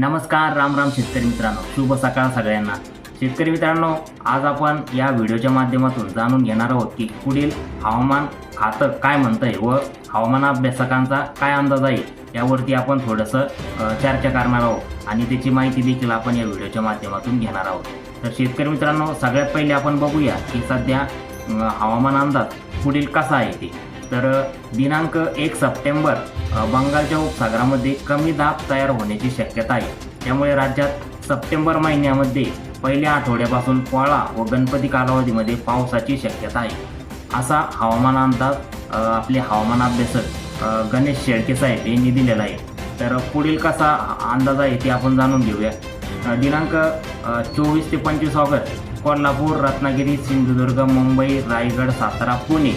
नमस्कार राम राम शेतकरी मित्रांनो. शुभ सकाळ सगळ्यांना. शेतकरी मित्रांनो आज आपण या व्हिडिओच्या माध्यमातून जाणून घेणार आहोत की पुढील हवामान खातं काय म्हणतंय व हवामान अभ्यासकांचा काय अंदाज आहे यावरती आपण थोडंसं चर्चा करणार आहोत. आणि त्याची माहिती देखील आपण या व्हिडिओच्या माध्यमातून घेणार आहोत. तर शेतकरी मित्रांनो सगळ्यात पहिले आपण बघूया की सध्या हवामान अंदाज पुढील कसा आहे ते. तर दिनांक एक सप्टेंबर बंगालच्या उपसागरामध्ये कमी दाब तयार होण्याची शक्यता आहे. त्यामुळे राज्यात सप्टेंबर महिन्यामध्ये पहिल्या आठवड्यापासून पोळा व गणपती कालावधीमध्ये पावसाची शक्यता आहे. असा हवामान अंदाज आपले हवामान अभ्यासक गणेश शेळके साहेब यांनी दिलेला आहे. तर पुढील कसा अंदाज आहे ते आपण जाणून घेऊया. दिनांक चोवीस ते पंचवीस ऑगस्ट कोल्हापूर रत्नागिरी सिंधुदुर्ग मुंबई रायगड सातारा पुणे.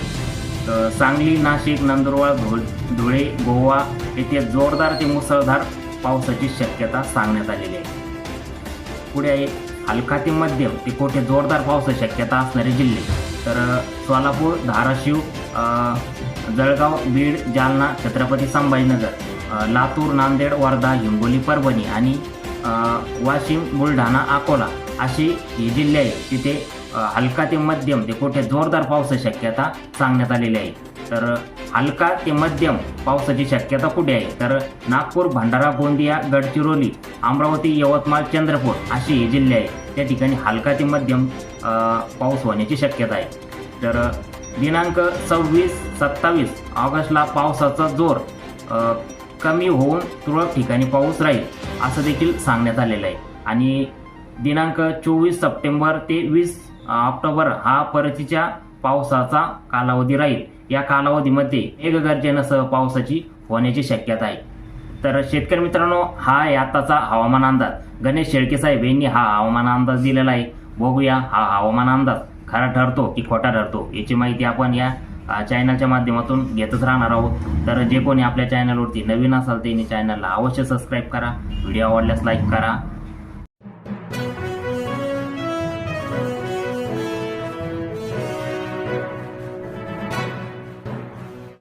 सांगली नाशिक नंदुरबार धुळ धुळे गोवा येथे जोरदार ते मुसळधार पावसाची शक्यता सांगण्यात आलेली आहे. पुढे आहे हलका ते मध्यम ते कोठे जोरदार पावसाची शक्यता असणारे जिल्हे. तर सोलापूर धाराशिव जळगाव बीड जालना छत्रपती संभाजीनगर लातूर नांदेड वर्धा हिंगोली परभणी आणि वाशिम बुलढाणा अकोला अशी ही जिल्हे आहेत. तिथे हलका ते मध्यम ते कुठे जोरदार पावसाची शक्यता सांगण्यात आलेली आहे. तर हलका ते मध्यम पावसाची शक्यता कुठे आहे? तर नागपूर भंडारा गोंदिया गडचिरोली अमरावती यवतमाळ चंद्रपूर अशी हे जिल्हे आहेत. त्या ठिकाणी हलका ते मध्यम पाऊस होण्याची शक्यता आहे. तर दिनांक सव्वीस सत्तावीस ऑगस्टला पावसाचा जोर कमी होऊन तुरळक ठिकाणी पाऊस राहील असं देखील सांगण्यात आलेलं आहे. आणि दिनांक चोवीस सप्टेंबर ते वीस ऑक्टोबर हा परतीच्या पावसाचा कालावधी राहील. या कालावधीमध्ये मेघगर्जनेसह पावसाची होण्याची शक्यता आहे. तर शेतकरी मित्रांनो हा आहे आताचा हवामान अंदाज. गणेश शेळके साहेब यांनी हा हवामान अंदाज दिलेला आहे. बघूया हा हवामान अंदाज. खरा ठरतो की खोटा ठरतो? याची माहिती आपण या चॅनलच्या माध्यमातून घेतच राहणार आहोत. तर जे कोणी आपल्या चॅनलवरती नवीन असाल त्यांनी चॅनलला अवश्य सबस्क्राईब करा. व्हिडिओ आवडल्यास लाईक करा.